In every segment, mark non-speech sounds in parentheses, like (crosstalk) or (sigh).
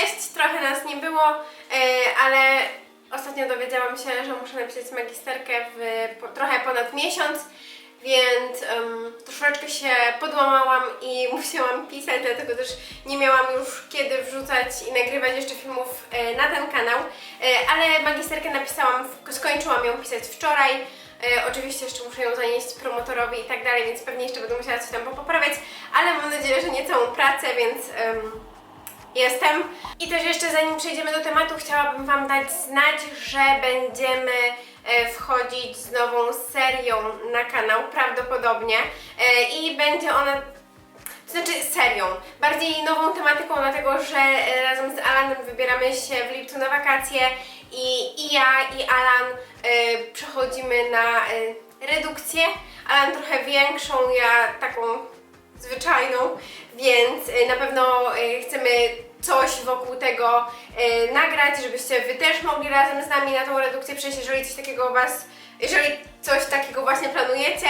Cześć, trochę nas nie było, e, ale ostatnio dowiedziałam się, że muszę napisać magisterkę w trochę ponad miesiąc, więc em, troszeczkę się podłamałam i (laughs) musiałam pisać, dlatego też nie miałam już kiedy wrzucać i nagrywać jeszcze filmów e, na ten kanał, e, ale magisterkę napisałam, skończyłam ją pisać wczoraj. E, oczywiście jeszcze muszę ją zanieść promotorowi i tak dalej, więc pewnie jeszcze będę musiała coś tam poprawiać, ale mam nadzieję, że nie całą pracę, więc em, jestem. I też jeszcze zanim przejdziemy do tematu, chciałabym Wam dać znać, że będziemy e, wchodzić z nową serią na kanał, prawdopodobnie. E, I będzie ona to znaczy serią, bardziej nową tematyką, dlatego że e, razem z Alanem wybieramy się w lipcu na wakacje i, i ja i Alan przechodzimy na redukcję. Alan trochę większą, ja taką zwyczajną, więc e, na pewno e, chcemy coś wokół tego e, nagrać, żebyście Wy też mogli razem z nami na tą redukcję przejść, jeżeli coś takiego Was, jeżeli coś takiego właśnie planujecie,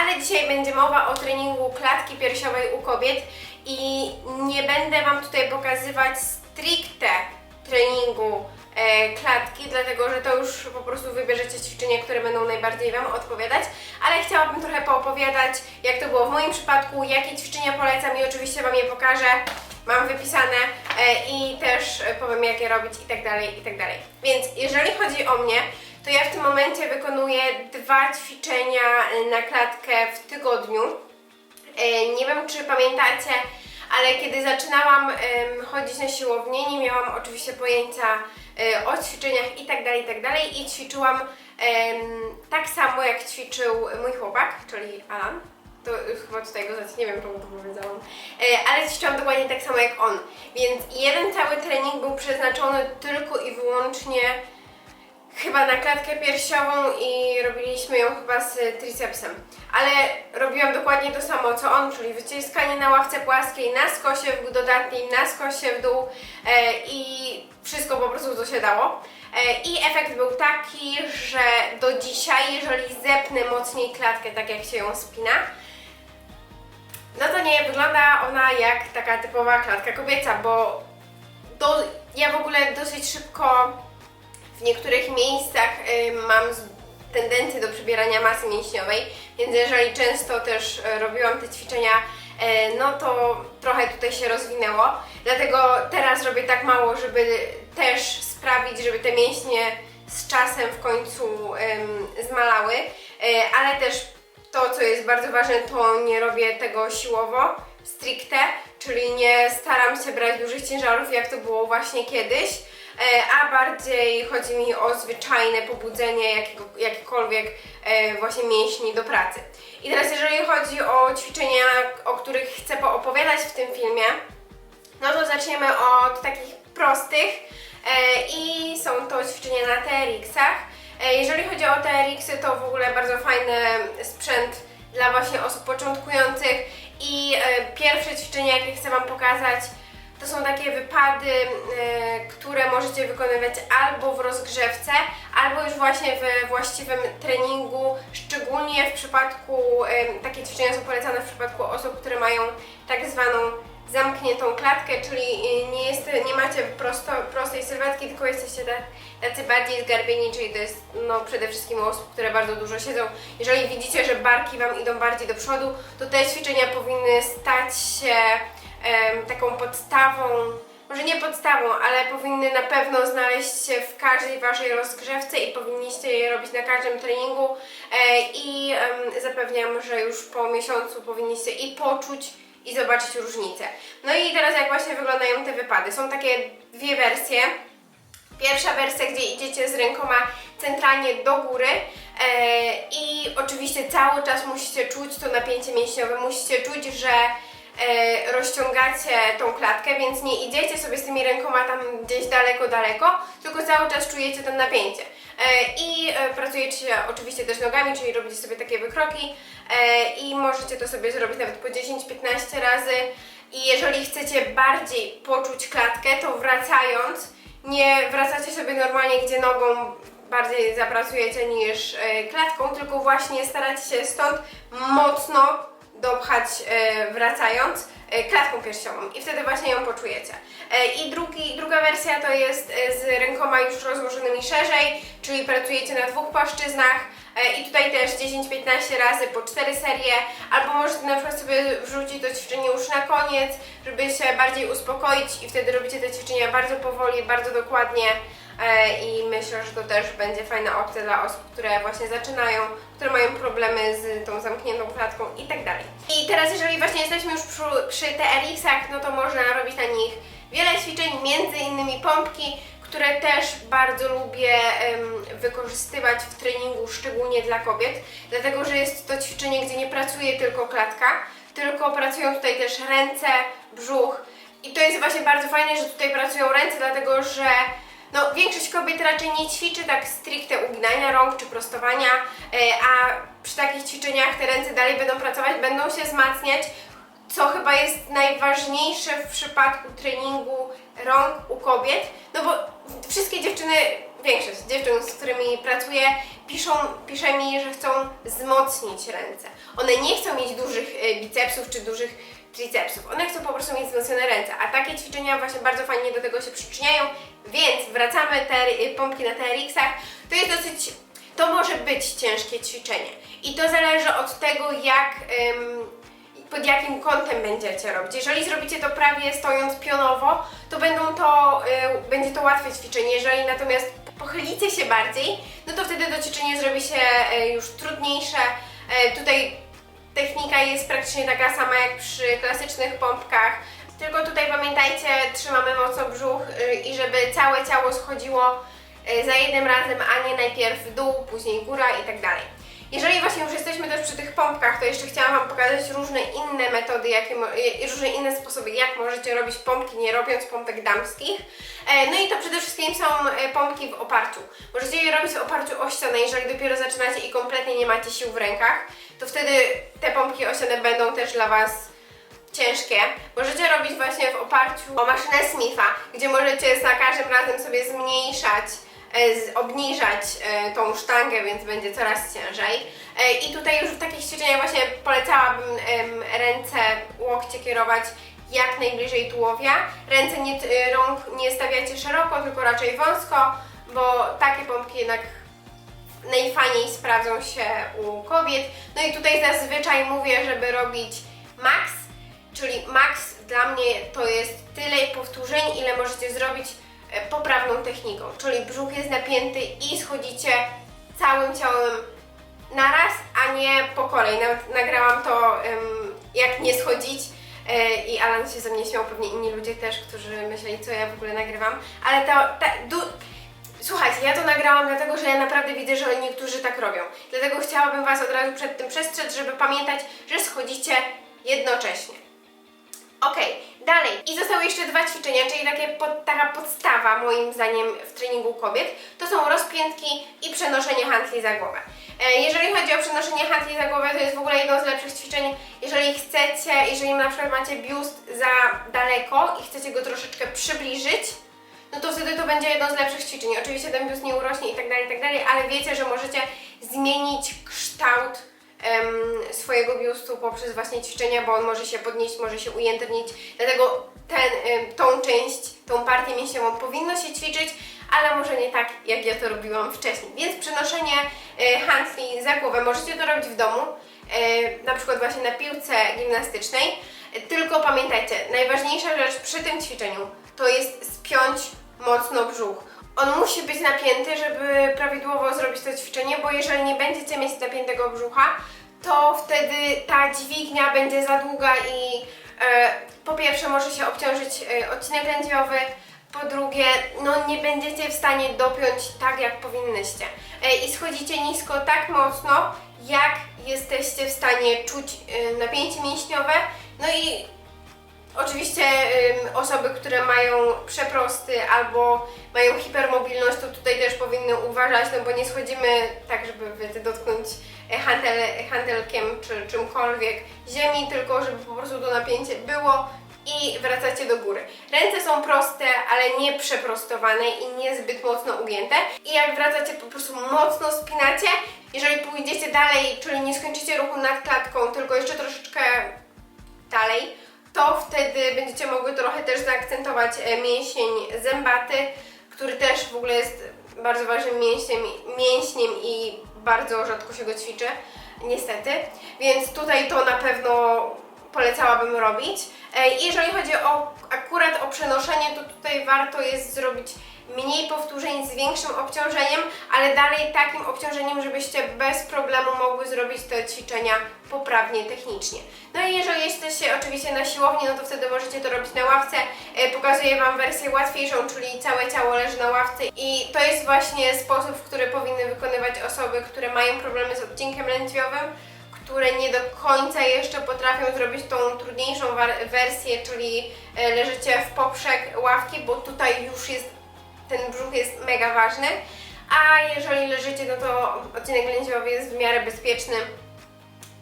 ale dzisiaj będzie mowa o treningu klatki piersiowej u kobiet i nie będę Wam tutaj pokazywać stricte treningu klatki, dlatego że to już po prostu wybierzecie ćwiczenia, które będą najbardziej Wam odpowiadać, ale chciałabym trochę poopowiadać, jak to było w moim przypadku, jakie ćwiczenia polecam i oczywiście Wam je pokażę. Mam wypisane e, i też e, powiem, jak je robić i tak dalej, i tak dalej. Więc jeżeli chodzi o mnie, to ja w tym momencie wykonuję dwa ćwiczenia e, na klatkę w tygodniu. E, Nie wiem, czy pamiętacie, ale kiedy zaczynałam chodzić na siłownię, nie miałam oczywiście pojęcia e, o ćwiczeniach i tak dalej, i tak i ćwiczyłam tak samo jak ćwiczył mój chłopak, czyli Alan. To chyba tutaj go znać, nie wiem czemu to powiedziałam, e, ale ćwiczyłam dokładnie tak samo jak on. Więc jeden cały trening był przeznaczony tylko i wyłącznie chyba na klatkę piersiową i robiliśmy ją chyba z tricepsem. Ale robiłam dokładnie to samo co on, czyli wyciskanie na ławce płaskiej, na skosie w dodatnim, na skosie w dół e, i wszystko po prostu co się dało. E, I efekt był taki, że do dzisiaj, jeżeli zepnę mocniej klatkę, tak jak się ją spina, no to nie wygląda ona jak taka typowa klatka kobieca, bo do, ja w ogóle dosyć szybko w niektórych miejscach y, mam tendencję do przybierania masy mięśniowej, więc jeżeli często też y, robiłam te ćwiczenia, y, no to trochę tutaj się rozwinęło. Dlatego teraz robię tak mało, żeby też sprawić, żeby te mięśnie z czasem w końcu zmalały, ale też to, co jest bardzo ważne, to nie robię tego siłowo, stricte, czyli nie staram się brać dużych ciężarów, jak to było właśnie kiedyś, a bardziej chodzi mi o zwyczajne pobudzenie jakiego, jakikolwiek e, właśnie mięśni do pracy. I teraz jeżeli chodzi o ćwiczenia, o których chcę poopowiadać w tym filmie, no to zaczniemy od takich prostych e, i są to ćwiczenia na TRX-ach. E, jeżeli chodzi o TRX-y, to w ogóle bardzo fajny sprzęt dla właśnie osób początkujących i e, pierwsze ćwiczenia, jakie chcę Wam pokazać, to są takie wypady, e, które możecie wykonywać albo w rozgrzewce, albo już właśnie we właściwym treningu, szczególnie w przypadku, e, takie ćwiczenia są polecane w przypadku osób, które mają tak zwaną zamkniętą klatkę, czyli y, nie, jest, nie macie prosto, prostej sylwetki, tylko jesteście tacy bardziej zgarbieni, czyli to jest no, przede wszystkim osób, które bardzo dużo siedzą. Jeżeli widzicie, że barki Wam idą bardziej do przodu, to te ćwiczenia powinny stać się taką podstawą, może nie podstawą, ale powinny na pewno znaleźć się w każdej Waszej rozgrzewce i powinniście je robić na każdym treningu e, i zapewniam, że już po miesiącu powinniście i poczuć i zobaczyć różnicę. No i teraz jak właśnie wyglądają te wypady. Są takie dwie wersje. Pierwsza wersja, gdzie idziecie z rękoma centralnie do góry e, i oczywiście cały czas musicie czuć to napięcie mięśniowe, musicie czuć, że rozciągacie tą klatkę, więc nie idziecie sobie z tymi rękoma tam gdzieś daleko, daleko, tylko cały czas czujecie to napięcie. E, I e, pracujecie oczywiście też nogami, czyli robicie sobie takie wykroki e, i możecie to sobie zrobić nawet po 10-15 razy. I jeżeli chcecie bardziej poczuć klatkę, to wracając, nie wracacie sobie normalnie, gdzie nogą bardziej zapracujecie niż e, klatką, tylko właśnie staracie się stąd mocno dopchać e, wracając e, klatką piersiową i wtedy właśnie ją poczujecie. E, I drugi, druga wersja to jest z rękoma już rozłożonymi szerzej, czyli pracujecie na dwóch płaszczyznach i tutaj też 10-15 razy po 4 serie, albo możecie na przykład sobie wrzucić to ćwiczenie już na koniec, żeby się bardziej uspokoić i wtedy robicie te ćwiczenia bardzo powoli, bardzo dokładnie. E, I myślę, że to też będzie fajna opcja dla osób, które właśnie zaczynają, które mają problemy z tą zamkniętą klatką i tak dalej. I teraz, jeżeli właśnie jesteśmy już przy, przy TRX-ach, no to można robić na nich wiele ćwiczeń, między innymi pompki, które też bardzo lubię em, wykorzystywać w treningu, szczególnie dla kobiet, dlatego że jest to ćwiczenie, gdzie nie pracuje tylko klatka, tylko pracują tutaj też ręce, brzuch. I to jest właśnie bardzo fajne, że tutaj pracują ręce, dlatego że no, większość kobiet raczej nie ćwiczy tak stricte uginania rąk czy prostowania, e, a przy takich ćwiczeniach te ręce dalej będą pracować, będą się wzmacniać, co chyba jest najważniejsze w przypadku treningu rąk u kobiet, no bo wszystkie dziewczyny, większość dziewczyn, z którymi pracuję, piszą, pisze mi, że chcą wzmocnić ręce. One nie chcą mieć dużych e, bicepsów czy dużych tricepsów, one chcą po prostu mieć wzmocnione ręce, a takie ćwiczenia właśnie bardzo fajnie do tego się przyczyniają, więc wracamy te y, pompki na TRX-ach, to jest dosyć, to może być ciężkie ćwiczenie i to zależy od tego, jak pod jakim kątem będziecie robić. Jeżeli zrobicie to prawie stojąc pionowo, to będą to, y, będzie to łatwe ćwiczenie. Jeżeli natomiast pochylicie się bardziej, no to wtedy to ćwiczenie zrobi się y, już trudniejsze. Tutaj technika jest praktycznie taka sama jak przy klasycznych pompkach. Tylko tutaj pamiętajcie, trzymamy mocno brzuch y, i żeby całe ciało schodziło y, za jednym razem, a nie najpierw w dół, później góra i tak dalej. Jeżeli właśnie już jesteśmy też przy tych pompkach, to jeszcze chciałam Wam pokazać różne inne metody, jakie, i różne inne sposoby, jak możecie robić pompki, nie robiąc pompek damskich. E, No i to przede wszystkim są e, pompki w oparciu. Możecie je robić w oparciu o ścianę, jeżeli dopiero zaczynacie i kompletnie nie macie sił w rękach, to wtedy te pompki o ścianę będą też dla Was ciężkie. Możecie robić właśnie w oparciu o maszynę Smitha, gdzie możecie za każdym razem sobie zmniejszać, obniżać e, tą sztangę, więc będzie coraz ciężej. E, I tutaj już w takich ćwiczeniach właśnie polecałabym ręce, łokcie kierować jak najbliżej tułowia. Ręce nie, rąk nie stawiacie szeroko, tylko raczej wąsko, bo takie pompki jednak najfajniej sprawdzą się u kobiet. No i tutaj zazwyczaj mówię, żeby robić max, czyli max dla mnie to jest tyle powtórzeń, ile możecie zrobić e, poprawną techniką. Czyli brzuch jest napięty i schodzicie całym ciałem naraz, a nie po kolei. Nawet nagrałam to, jak nie schodzić. e, I Alan się ze mnie śmiał, pewnie inni ludzie też, którzy myśleli, co ja w ogóle nagrywam. Ale to, ta, du, Słuchajcie, ja to nagrałam dlatego, że ja naprawdę widzę, że niektórzy tak robią. Dlatego chciałabym Was od razu przed tym przestrzec, żeby pamiętać, że schodzicie jednocześnie. Okej, dalej. I zostały jeszcze dwa ćwiczenia, czyli takie pod, taka podstawa moim zdaniem w treningu kobiet. To są rozpiętki i przenoszenie handli za głowę. E, Jeżeli chodzi o przenoszenie handli za głowę, to jest w ogóle jedno z lepszych ćwiczeń. Jeżeli chcecie, jeżeli na przykład macie biust za daleko i chcecie go troszeczkę przybliżyć, no to wtedy to będzie jedno z lepszych ćwiczeń. Oczywiście ten biust nie urośnie i tak dalej, i tak dalej, ale wiecie, że możecie zmienić kształt swojego biustu poprzez właśnie ćwiczenia, bo on może się podnieść, może się ujędrnić. Dlatego ten, tą część, tą partię mięsieniową powinno się ćwiczyć, ale może nie tak, jak ja to robiłam wcześniej. Więc przenoszenie e, handli za głowę możecie to robić w domu, e, na przykład właśnie na piłce gimnastycznej. Tylko pamiętajcie, najważniejsza rzecz przy tym ćwiczeniu to jest spiąć mocno brzuch. On musi być napięty, żeby prawidłowo zrobić to ćwiczenie, bo jeżeli nie będziecie mieć napiętego brzucha, to wtedy ta dźwignia będzie za długa i e, po pierwsze może się obciążyć e, odcinek lędźwiowy, po drugie, no nie będziecie w stanie dopiąć tak, jak powinnyście. E, I schodzicie nisko tak mocno, jak jesteście w stanie czuć e, napięcie mięśniowe. No i Oczywiście ym, osoby, które mają przeprosty albo mają hipermobilność, to tutaj też powinny uważać, no bo nie schodzimy tak, żeby wiecie, dotknąć e, handel, handelkiem czy czymkolwiek ziemi, tylko żeby po prostu to napięcie było i wracacie do góry. Ręce są proste, ale nie przeprostowane i niezbyt mocno ugięte. I jak wracacie, po prostu mocno spinacie. Jeżeli pójdziecie dalej, czyli nie skończycie ruchu nad klatką, tylko jeszcze troszeczkę dalej, to wtedy będziecie mogły trochę też zaakcentować e, mięsień zębaty, który też w ogóle jest bardzo ważnym mięśniem, mięśniem i bardzo rzadko się go ćwiczy, niestety. Więc tutaj to na pewno polecałabym robić. E, Jeżeli chodzi o akurat o przenoszenie, to tutaj warto jest zrobić mniej powtórzeń z większym obciążeniem, ale dalej takim obciążeniem, żebyście bez problemu mogły zrobić te ćwiczenia poprawnie technicznie. No i jeżeli jesteście oczywiście na siłowni, no to wtedy możecie to robić na ławce. E, Pokazuję Wam wersję łatwiejszą, czyli całe ciało leży na ławce i to jest właśnie sposób, w który powinny wykonywać osoby, które mają problemy z odcinkiem lędźwiowym które nie do końca jeszcze potrafią zrobić tą trudniejszą wersję, czyli e, leżycie w poprzek ławki, bo tutaj już jest, ten brzuch jest mega ważny. A jeżeli leżycie, no to odcinek lędźwiowy jest w miarę bezpieczny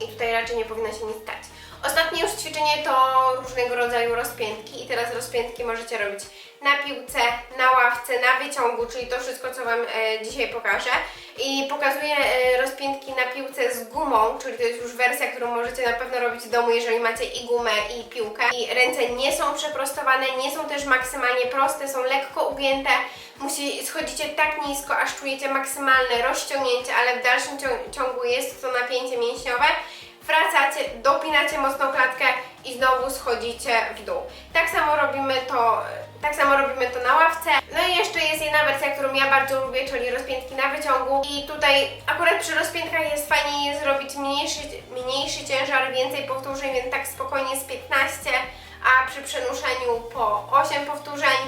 i tutaj raczej nie powinno się nic stać. Ostatnie już ćwiczenie to różnego rodzaju rozpiętki i teraz rozpiętki możecie robić na piłce, na ławce, na wyciągu, czyli to wszystko, co Wam e, dzisiaj pokażę. I pokazuję e, rozpiętki na piłce z gumą, czyli to jest już wersja, którą możecie na pewno robić w domu, jeżeli macie i gumę, i piłkę. I ręce nie są przeprostowane, nie są też maksymalnie proste, są lekko ugięte. Musi, schodzicie tak nisko, aż czujecie maksymalne rozciągnięcie, ale w dalszym cią- ciągu jest to napięcie mięśniowe wracacie, dopinacie mocną klatkę i znowu schodzicie w dół. Tak samo robimy to, tak samo robimy to na ławce. No i jeszcze jest jedna wersja, którą ja bardzo lubię, czyli rozpiętki na wyciągu. I tutaj akurat przy rozpiętkach jest fajnie zrobić mniejszy, mniejszy ciężar, więcej powtórzeń, więc tak spokojnie z 15, a przy przenoszeniu po 8 powtórzeń.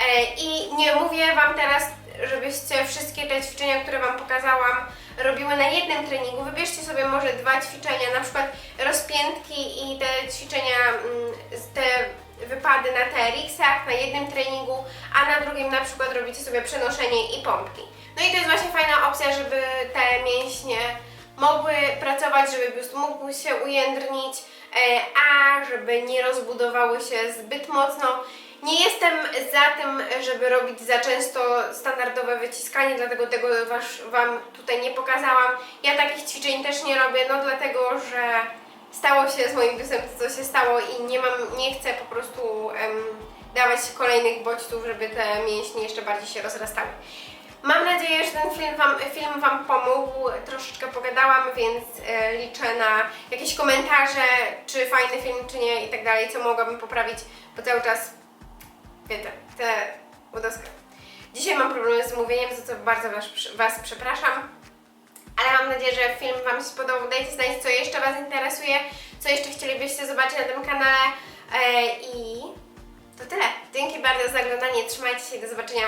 E, I nie mówię Wam teraz, żebyście wszystkie te ćwiczenia, które Wam pokazałam, robiły na jednym treningu. Wybierzcie sobie może dwa ćwiczenia, na przykład rozpiętki i te ćwiczenia, mm, te wypady na TRX-ach na jednym treningu, a na drugim na przykład robicie sobie przenoszenie i pompki. No i to jest właśnie fajna opcja, żeby te mięśnie mogły pracować, żeby biust mógł się ujędrnić, e, a żeby nie rozbudowały się zbyt mocno. Nie jestem za tym, żeby robić za często standardowe wyciskanie, dlatego tego Wam tutaj nie pokazałam. Ja takich ćwiczeń też nie robię, no dlatego, że stało się z moim biustem to, co się stało i nie mam, nie chcę po prostu em, dawać kolejnych bodźców, żeby te mięśnie jeszcze bardziej się rozrastały. Mam nadzieję, że ten film Wam, film wam pomógł. Troszeczkę pogadałam, więc e, liczę na jakieś komentarze, czy fajny film, czy nie i tak dalej, co mogłabym poprawić, bo cały czas wiecie, te łodoska. Dzisiaj mam problemy z mówieniem, za co bardzo was, was przepraszam. Ale mam nadzieję, że film Wam się spodobał. Dajcie znać, co jeszcze Was interesuje, co jeszcze chcielibyście zobaczyć na tym kanale. E, I to tyle. Dzięki bardzo za oglądanie. Trzymajcie się do zobaczenia.